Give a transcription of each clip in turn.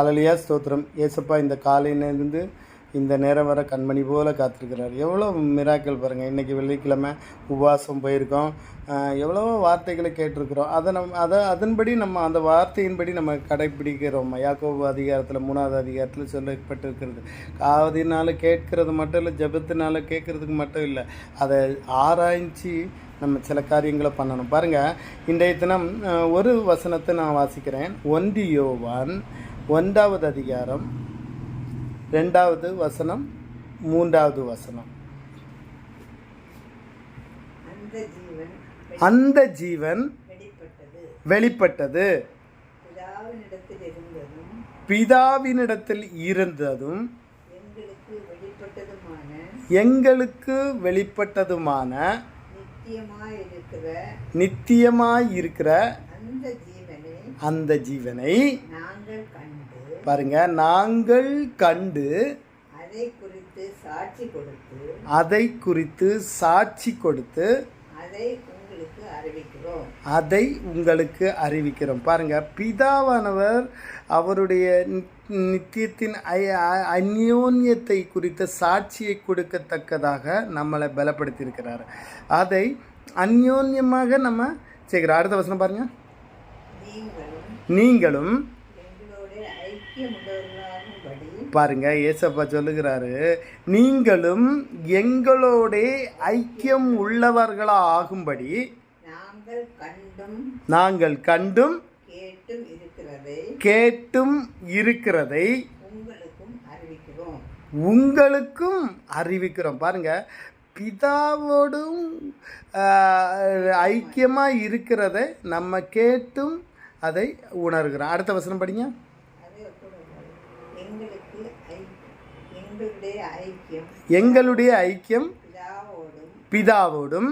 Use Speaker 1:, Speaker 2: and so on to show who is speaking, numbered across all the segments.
Speaker 1: அலலியா ஸ்தோத்திரம். ஏசப்பா இந்த காலையிலேருந்து இந்த நேரம் வர கண்மணி போல் காத்திருக்கிறார். எவ்வளோ மிராக்கள் பாருங்கள் இன்றைக்கி வெள்ளிக்கிழமை உபவாசம் போயிருக்கோம். எவ்வளவோ வார்த்தைகளை கேட்டிருக்கிறோம். அதை நம் அதை அதன்படி நம்ம அந்த வார்த்தையின்படி நம்ம கடைப்பிடிக்கிறோம் யாக்கோபு அதிகாரத்தில் மூணாவது அதிகாரத்தில் சொல்லப்பட்டிருக்கிறது. காவதினால கேட்கறது மட்டும் இல்லை ஜபத்தினால் கேட்குறதுக்கு மட்டும் இல்லை. அதை ஆராய்ச்சி நம்ம சில காரியங்களை பண்ணணும். பாருங்கள் இன்றைய தினம் ஒரு வசனத்தை நான் வாசிக்கிறேன். ஒன்றி யோவான் ஒன்றாவது அதிகாரம் ரெண்டாவது வசனம் மூன்றாவது வசனம்.
Speaker 2: அந்த ஜீவன் வெளிப்பட்டது. பிதாவினிடத்தில் இருந்ததும் எங்களுக்கு வெளிப்பட்டதுமான நித்தியமாயிருக்கிற
Speaker 1: நித்தியமாயிருக்கிற
Speaker 2: அந்த ஜீவனை
Speaker 1: பாருங்க நாங்கள் கண்டு
Speaker 2: அதை குறித்து சாட்சி கொடுத்து
Speaker 1: அதை குறித்து சாட்சி கொடுத்து
Speaker 2: அதை உங்களுக்கு அறிவிக்கிறோம்.
Speaker 1: அதை உங்களுக்கு அறிவிக்கிறோம். பாருங்க பிதாவானவர் அவருடைய நித்தியத்தின் அந்யோன்யத்தை குறித்த சாட்சியை கொடுக்கத்தக்கதாக நம்மளை பலப்படுத்தியிருக்கிறார். அதை அந்யோன்யமாக நம்ம செய்கிறோம். அடுத்த வசனம் பாருங்க.
Speaker 2: நீங்களும்
Speaker 1: பாருங்க ஏசப்பா சொல்லுகிறாரு. நீங்களும் எங்களோட ஐக்கியம் உள்ளவர்களா ஆகும்படி
Speaker 2: நாங்கள் கண்டும் கேட்டும் இருக்கிறதை உங்களுக்கும் அறிவிக்கிறோம்.
Speaker 1: பாருங்க பிதாவோடும் ஐக்கியமாக இருக்கிறத நம்ம கேட்டும் அதை உணர்கிறோம் அடுத்த வசனம் படிங்க.
Speaker 2: எங்களுடைய ஐக்கியம். பிதாவோடும்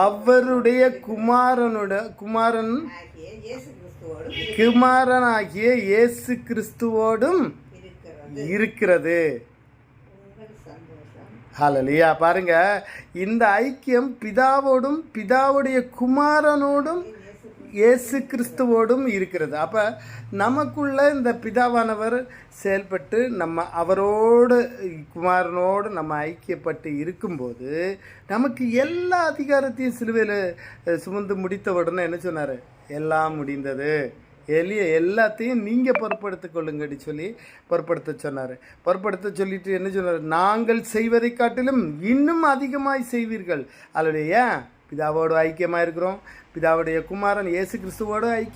Speaker 2: அவருடைய
Speaker 1: குமாரனோட குமாரன்
Speaker 2: ஆகிய இயேசு கிறிஸ்துவோடும்
Speaker 1: குமாரனாகிய இயேசு கிறிஸ்துவோடும்
Speaker 2: இருக்கிறது.
Speaker 1: ஹalleluya. பாருங்க இந்த ஐக்கியம் பிதாவோடும் பிதாவுடைய குமாரனோடும் இயேசு கிறிஸ்துவோடும் இருக்கிறது. அப்போ நமக்குள்ள இந்த பிதாவானவர் செயல்பட்டு நம்ம அவரோடு குமாரனோடு நம்ம ஐக்கியப்பட்டு இருக்கும்போது நமக்கு எல்லா அதிகாரத்தையும் சிலுவையில் சுமந்து முடித்த உடனே என்ன சொன்னார்? எல்லாம் முடிந்தது. எளிய எல்லாத்தையும் நீங்கள் பொறுப்படுத்திக் கொள்ளுங்கடி சொல்லி பொறுப்படுத்த சொன்னார். பொறுப்படுத்த சொல்லிட்டு என்ன சொன்னார்? நாங்கள் செய்வதை காட்டிலும் இன்னும் அதிகமாய் செய்வீர்கள். அல்லது ஏன் பிதாவோடு ஐக்கியமாக இருக்கிறோம் பிதாவுடைய குமாரன் இயேசு கிறிஸ்துவோடு ஐக்கியம்